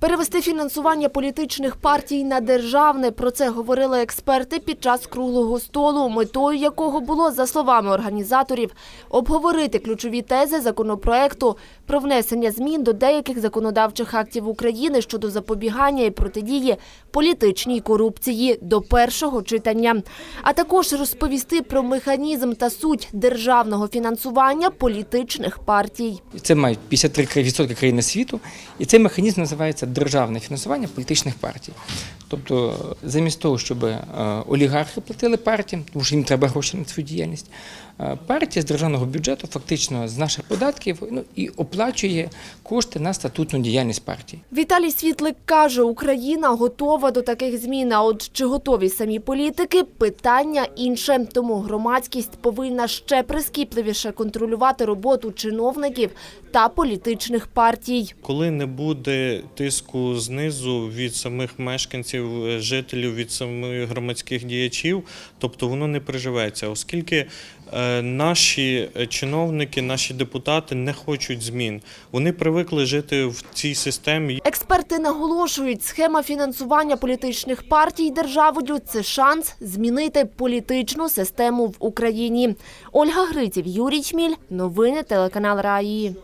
Перевести фінансування політичних партій на державне. Про це говорили експерти під час круглого столу, метою якого було, за словами організаторів, обговорити ключові тези законопроекту про внесення змін до деяких законодавчих актів України щодо запобігання і протидії політичній корупції до першого читання, а також розповісти про механізм та суть державного фінансування політичних партій. Це мають 53% країн світу, і цей механізм називається державне фінансування політичних партій. Тобто, замість того, щоб е, олігархи платили партіям, тому що їм треба гроші на свою діяльність, е, партія з державного бюджету фактично з наших податків ну, і оплачує кошти на статутну діяльність партії. Віталій Світлик каже, Україна готова до таких змін. А от чи готові самі політики – питання інше. Тому громадськість повинна ще прискіпливіше контролювати роботу чиновників та політичних партій. Коли не буде тиску знизу від самих мешканців, е, жителів, від самих громадських діячів, тобто воно не приживеться, оскільки е, наші е, чиновники, наші депутати не хочуть змін. Вони привикли жити в цій системі. Експерти наголошують, схема фінансування політичних партій державою – це шанс змінити політичну систему в Україні. Ольга Гриців, Юрій Чміль. Новини телеканал Раї.